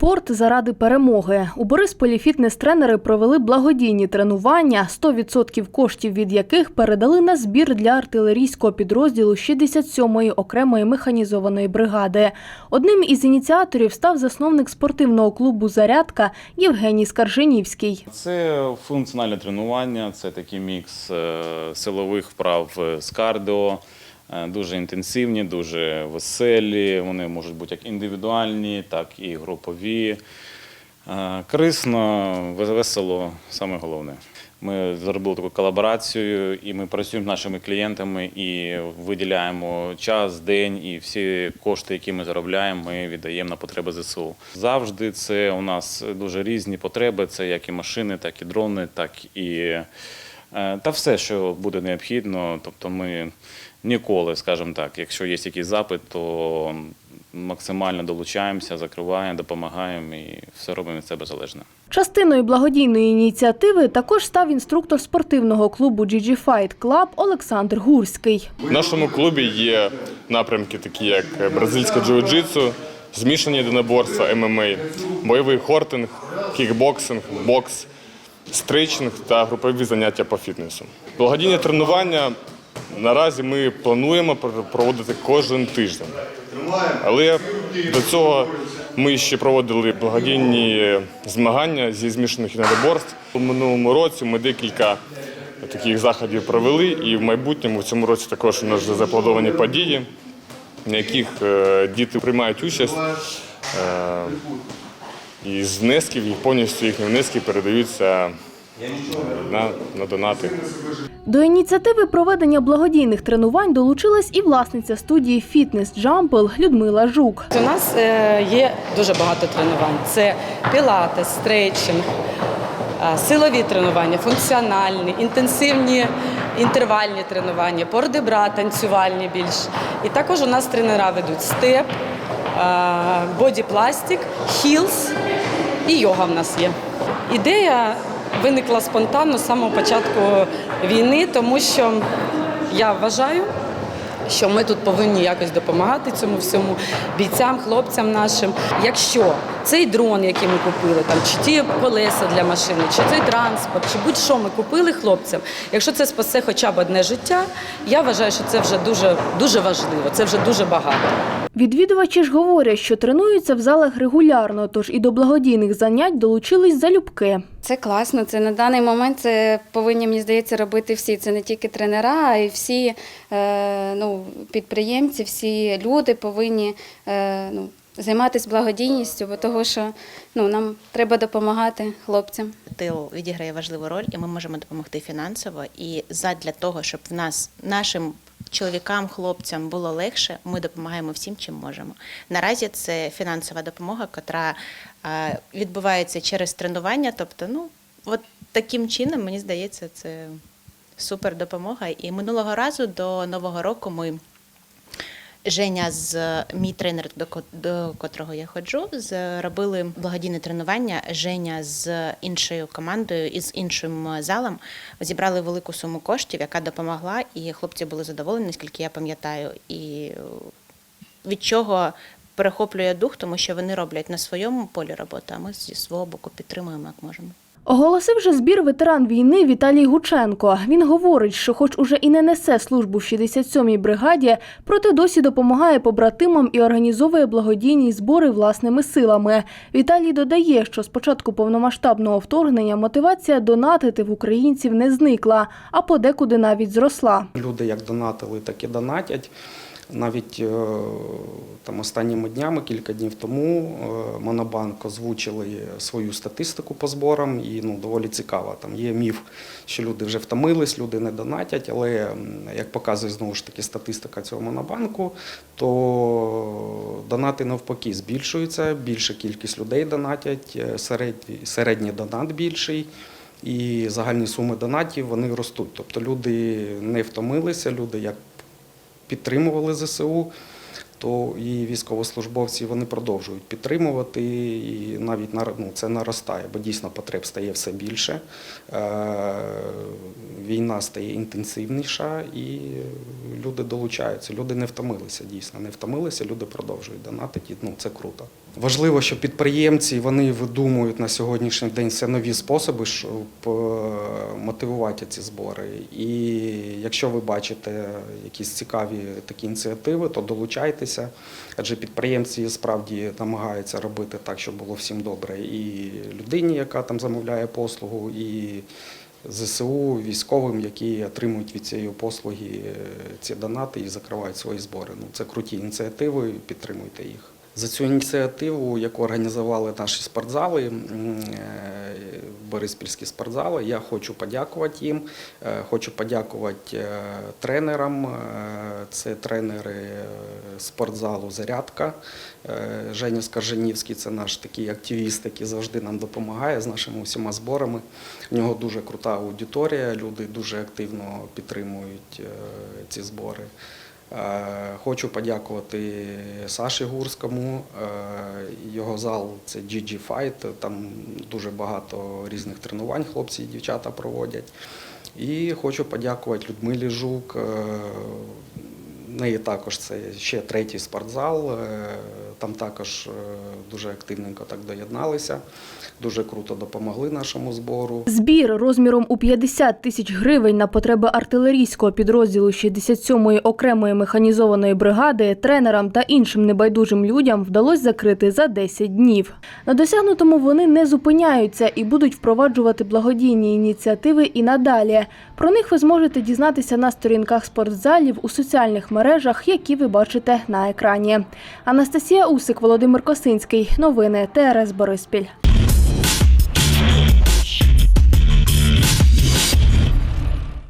Спорт заради перемоги. У Борисполі фітнес-тренери провели благодійні тренування, 100% коштів від яких передали на збір для артилерійського підрозділу 67-ї окремої механізованої бригади. Одним із ініціаторів став засновник спортивного клубу Зарядка Євгеній Скаржинівський. Це функціональне тренування, це такий мікс е, силових вправ е, з кардіо, дуже інтенсивні, дуже веселі. Вони можуть бути як індивідуальні, так і групові. Е, Корисно, весело, саме головне. Ми зробили таку колаборацію, і ми працюємо з нашими клієнтами і виділяємо час, день і всі кошти, які ми заробляємо, ми віддаємо на потреби ЗСУ. Завжди це у нас дуже різні потреби. Це як і машини, так і дрони, так і е, та все, що буде необхідно. Тобто ми ніколи, скажімо так, якщо є якийсь запит, то максимально долучаємося, закриваємо, допомагаємо і все робимо від себе залежне. Частиною благодійної ініціативи також став інструктор спортивного клубу GG Fight Club Олександр Гурський. В нашому клубі є напрямки, такі як бразильське джиу-джитсу, змішані єдиноборства, ММА, бойовий хортинг, кікбоксинг, бокс, стрейчинг та групові заняття по фітнесу. Благодійні тренування наразі ми плануємо проводити кожен тиждень. Але до цього ми ще проводили благодійні змагання зі змішаних єдиноборств. У минулому році ми декілька таких заходів провели, і в майбутньому в цьому році також у нас вже заплановані події, на яких е, діти приймають участь. І з внесків, і повністю їхні внески передаються на, на донати. До ініціативи проведення благодійних тренувань долучилась і власниця студії Фітнес Джампл Людмила Жук. У нас е, є дуже багато тренувань. Це пілатес, стрейчинг, е, силові тренування, функціональні, інтенсивні інтервальні тренування, пордебра танцювальні більш. І також у нас тренера ведуть степ, бодіпластик, хілс і йога в нас є. Ідея виникла спонтанно з самого початку війни, тому що я вважаю, що ми тут повинні якось допомагати цьому всьому бійцям, хлопцям нашим. Якщо цей дрон, який ми купили, там чи ті колеса для машини, чи цей транспорт, чи будь-що ми купили хлопцям, якщо це спасе хоча б одне життя, я вважаю, що це вже дуже дуже важливо, це вже дуже багато. Відвідувачі ж говорять, що тренуються в залах регулярно, тож і до благодійних занять долучились залюбки. Це класно. Це на даний момент це повинні, мені здається, робити всі. Це не тільки тренера, а й всі е, ну, підприємці, всі люди повинні е, ну, займатися благодійністю, бо того, що ну, нам треба допомагати хлопцям. Тил відіграє важливу роль, і ми можемо допомогти фінансово. І задля того, щоб в нас нашим чоловікам, хлопцям було легше, ми допомагаємо всім, чим можемо. Наразі це фінансова допомога, яка відбувається через тренування. Тобто, ну от таким чином, мені здається, це супер допомога. І минулого разу до нового року ми. Женя з мій тренер, до, до котрого я ходжу, зробили благодійне тренування. Женя з іншою командою і з іншим залом зібрали велику суму коштів, яка допомогла, і хлопці були задоволені, наскільки я пам'ятаю. І е, від чого перехоплює дух, тому що вони роблять на своєму полі роботи, а ми зі свого боку підтримуємо як можемо. Оголосив же збір ветеран війни Віталій Гученко. Він говорить, що хоч уже і не несе службу в 67-й бригаді, проте досі допомагає побратимам і організовує благодійні збори власними силами. Віталій додає, що з початку повномасштабного вторгнення мотивація донатити в українців не зникла, а подекуди навіть зросла. Люди як донатили, так і донатять. Навіть е, там останніми днями, кілька днів тому, е, Монобанк озвучили свою статистику по зборам, і ну доволі цікаво. Там є міф, що люди вже втомились, люди не донатять. Але як показує знову ж таки статистика цього монобанку, то донати навпаки збільшуються. Більша кількість людей донатять, е, середній, середній донат більший. І загальні суми донатів вони ростуть. Тобто люди не втомилися, люди як підтримували ЗСУ, то і військовослужбовці вони продовжують підтримувати, і навіть ну, це наростає, бо дійсно потреб стає все більше. Е, Війна стає інтенсивніша, і люди долучаються. Люди не втомилися, дійсно, не втомилися, люди продовжують донатити. Ну це круто. Важливо, що підприємці вони видумують на сьогоднішній день все нові способи, щоб е, мотивувати ці збори. І якщо ви бачите якісь цікаві такі ініціативи, то долучайтеся. Адже підприємці справді намагаються робити так, щоб було всім добре. І людині, яка там замовляє послугу, і ЗСУ, військовим, які отримують від цієї послуги е, ці донати і закривають свої збори. Ну це круті ініціативи, підтримуйте їх. За цю ініціативу, яку організували наші спортзали, е, Бориспільські спортзали, я хочу подякувати їм. Е, Хочу подякувати е, тренерам. Е, Це тренери спортзалу Зарядка. Женя Скарженівський це наш такий активіст, який завжди нам допомагає з нашими усіма зборами. В нього дуже крута аудиторія, люди дуже активно підтримують ці збори. Е, Хочу подякувати Саші Гурському. Е, Його зал це GG Fight. Там дуже багато різних тренувань хлопці і дівчата проводять. І хочу подякувати Людмилі Жук. Неї також це ще третій спортзал. Е, Там також е, дуже активненько так доєдналися. Дуже круто допомогли нашому збору. Збір розміром у 50 тисяч гривень на потреби артилерійського підрозділу 67-ї окремої механізованої бригади тренерам та іншим небайдужим людям вдалося закрити за 10 днів. На досягнутому вони не зупиняються і будуть впроваджувати благодійні ініціативи і надалі. Про них ви зможете дізнатися на сторінках спортзалів у соціальних мережах, які ви бачите на екрані. Анастасія Усик, Володимир Косинський. Новини ТРС Бориспіль.